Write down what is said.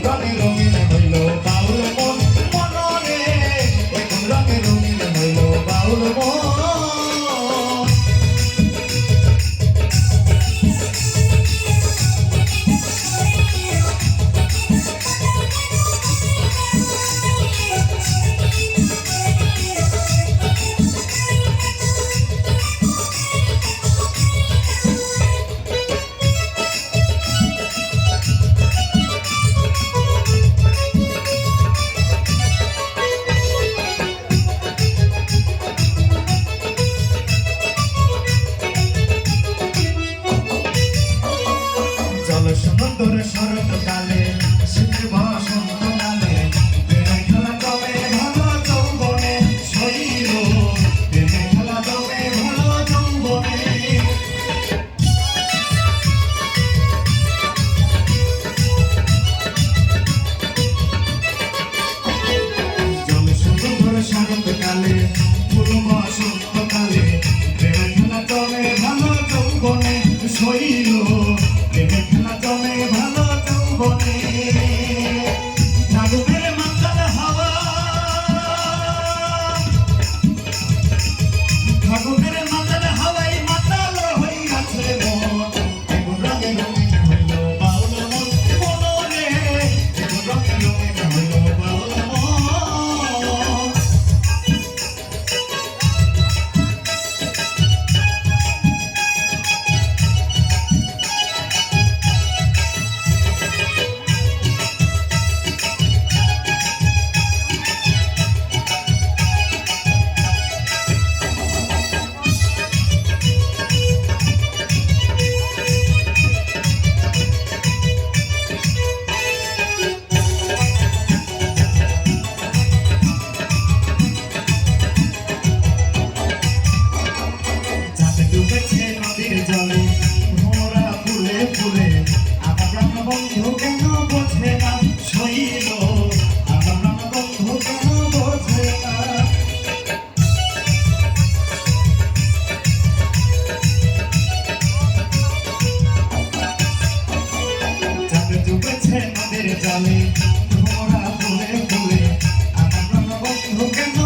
Running on. তোর শরৎকালে, শীতে বসন্তকালে, প্রেমে খেলা তবে ভালো চৌবনে শরীর প্রেমে খেলা তবে ভালো চৌবনে জল শুধু তোর শরৎকালে, ফুল বসন্তকালে, প্রেমে খেলা তবে ভালো চৌবনে শরীর প্রেমে খেলা জমে ভাই জালে ভরা ফুলে ফুলে আমার কেন